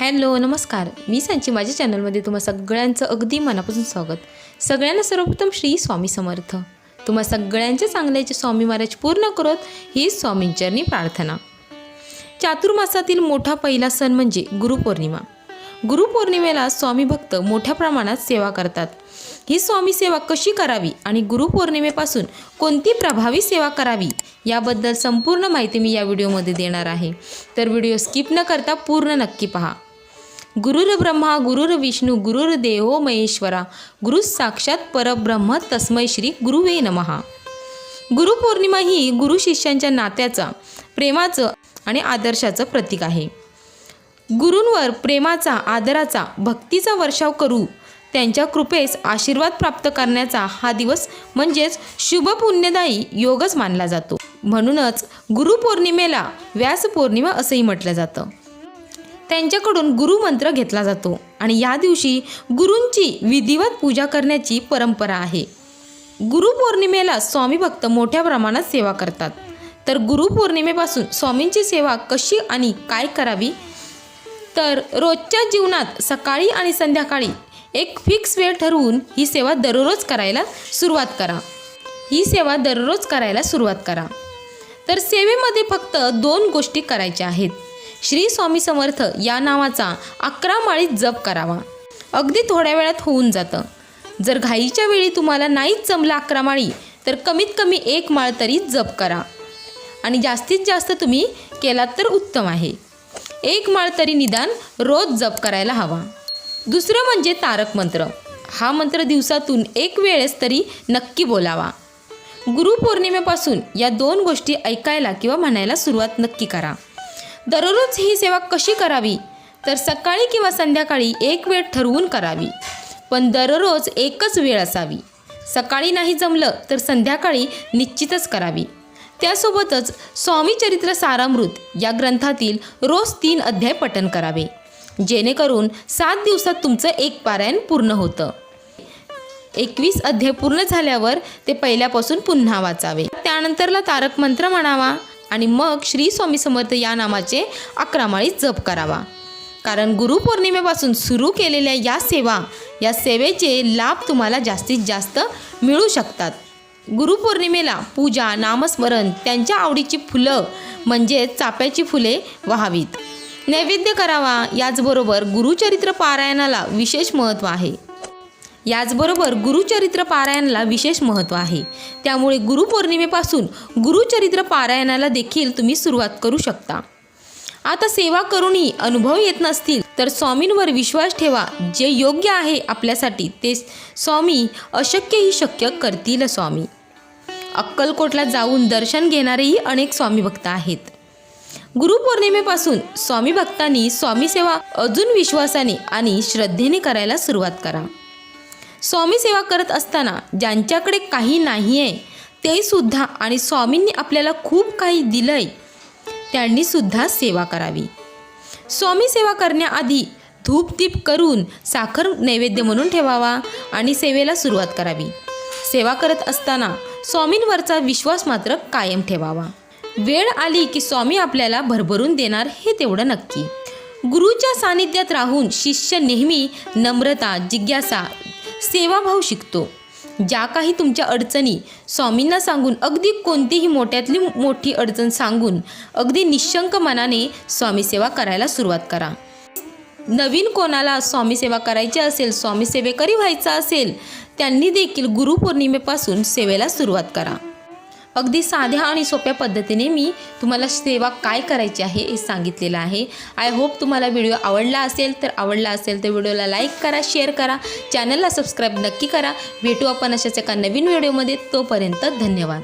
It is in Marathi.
हॅलो नमस्कार. मी सांची माझ्या चॅनलमध्ये तुम्हा सगळ्यांचं अगदी मनापासून स्वागत. सगळ्यांना सर्वप्रथम श्री स्वामी समर्थ. तुम्हा सगळ्यांच्या चांगल्याचे स्वामी महाराज पूर्ण करत ही स्वामींचरणी प्रार्थना. चातुर्मासातील मोठा पहिला सण म्हणजे गुरुपौर्णिमा. गुरुपौर्णिमेला स्वामी भक्त मोठ्या प्रमाणात सेवा करतात. ही स्वामी सेवा कशी करावी आणि गुरुपौर्णिमेपासून कोणती प्रभावी सेवा करावी याबद्दल संपूर्ण माहिती मी या व्हिडिओमध्ये देणार आहे. तर व्हिडिओ स्किप न करता पूर्ण नक्की पहा. गुरुर ब्रह्मा गुरुर विष्णू गुरुर देहो महेश्वरा गुरु साक्षात परब्रह्म तस्मै श्री गुरुवे नमहा. गुरुपौर्णिमा ही गुरु शिष्यांच्या नात्याचा प्रेमाचं आणि आदर्शाचं प्रतीक आहे. गुरूंवर प्रेमाचा आदराचा भक्तीचा वर्षाव करू त्यांच्या कृपेस आशीर्वाद प्राप्त करण्याचा हा दिवस म्हणजेच शुभ पुण्यदायी योगच मानला जातो. म्हणूनच गुरुपौर्णिमेला व्यास पौर्णिमा असंही म्हटलं जातं. त्यांच्याकडून गुरुमंत्र घेतला जातो आणि या दिवशी गुरूंची विधिवत पूजा करण्याची परंपरा आहे. गुरुपौर्णिमेला स्वामी भक्त मोठ्या प्रमाणात सेवा करतात. तर गुरुपौर्णिमेपासून स्वामींची सेवा कशी आणि काय करावी? तर रोजच्या जीवनात सकाळी आणि संध्याकाळी एक फिक्स वेळ ठरवून ही सेवा दररोज करायला सुरुवात करा. ही सेवा दररोज करायला सुरुवात करा. तर सेवेमध्ये फक्त दोन गोष्टी करायच्या आहेत. श्री स्वामी समर्थ या नावाचा अकरा माळीत जप करावा. अगदी थोड्या वेळात होऊन जातं. जर घाईच्या वेळी तुम्हाला नाहीच जमलं अकरा माळी तर कमीत कमी एक माळ तरी जप करा. आणि जास्तीत जास्त तुम्ही केलात तर उत्तम आहे. एक माळ तरी निदान रोज जप करायला हवा. दुसरं म्हणजे तारक मंत्र. हा मंत्र दिवसातून एक वेळेस तरी नक्की बोलावा. गुरुपौर्णिमेपासून या दोन गोष्टी ऐकायला किंवा म्हणायला सुरुवात नक्की करा. दररोज ही सेवा कशी करावी? तर सकाळी किंवा संध्याकाळी एक वेळ ठरवून करावी. पण दररोज एकच वेळ असावी. सकाळी नाही जमलं तर संध्याकाळी निश्चितच करावी. त्यासोबतच स्वामी चरित्र सारामृत या ग्रंथातील रोज तीन अध्याय पठण करावे. जेणेकरून सात दिवसात तुमचं एक पारायण पूर्ण होतं. एकवीस अध्याय पूर्ण झाल्यावर ते पहिल्यापासून पुन्हा वाचावे. त्यानंतरला तारक मंत्र म्हणावा. आणि मग श्री स्वामी समर्थ या नामाचे अकरा माळी जप करावा. कारण गुरुपौर्णिमेपासून सुरू केलेल्या या सेवा या सेवेचे लाभ तुम्हाला जास्तीत जास्त मिळू शकतात. गुरुपौर्णिमेला पूजा नामस्मरण त्यांच्या आवडीची फुलं म्हणजे चाप्याची फुले व्हावीत. नैवेद्य करावा याचबरोबर गुरुचरित्र पारायणाला विशेष महत्त्व आहे. याचबरोबर गुरुचरित्र पारायणाला विशेष महत्त्व आहे. त्यामुळे गुरुपौर्णिमेपासून गुरुचरित्र पारायणाला देखील तुम्ही सुरुवात करू शकता. आता सेवा करूनही अनुभव येत नसतील तर स्वामींवर विश्वास ठेवा. जे योग्य आहे आपल्यासाठी ते स्वामी अशक्यही शक्य करतील स्वामी. अक्कलकोटला जाऊन दर्शन घेणारेही अनेक स्वामी भक्त आहेत. गुरुपौर्णिमेपासून स्वामी भक्तांनी स्वामी सेवा अजून विश्वासाने आणि श्रद्धेने करायला सुरुवात करा. स्वामी सेवा करत असताना ज्यांच्याकडे काही नाही आहे ते सुद्धा आणि स्वामींनी आपल्याला खूप काही दिलं आहे त्यांनी सुद्धा सेवा करावी. स्वामी सेवा करण्याआधी धूप दीप करून साखर नैवेद्य म्हणून ठेवावा आणि सेवेला सुरुवात करावी. सेवा करत असताना स्वामींवरचा विश्वास मात्र कायम ठेवावा. वेळ आली की स्वामी आपल्याला भरभरून देणार हे तेवढं नक्की. गुरुच्या सानिध्यात राहून शिष्य नेहमी नम्रता जिज्ञासा सेवाभाव शिकतो. ज्या काही तुमच्या अडचणी स्वामींना सांगून अगदी कोणतीही मोठ्यातली मोठी अडचण सांगून अगदी निशंक मनाने स्वामी सेवा करायला सुरुवात करा. नवीन कोणाला स्वामी सेवा करायची असेल स्वामी सेवेकरी व्हायचा असेल त्यांनी देखील गुरुपौर्णिमेपासून सेवेला सुरुवात करा. अगदी साध्या आणि सोप्या पद्धतीने मी तुम्हाला सेवा काय करायची आहे हे सांगितलेलं आहे. आय होप तुम्हाला व्हिडिओ आवडला असेल तर आवडला असेल तर व्हिडिओला लाईक करा शेअर करा चॅनलला सबस्क्राईब नक्की करा. भेटू आपण अशाच एका नवीन व्हिडिओमध्ये तोपर्यंत धन्यवाद.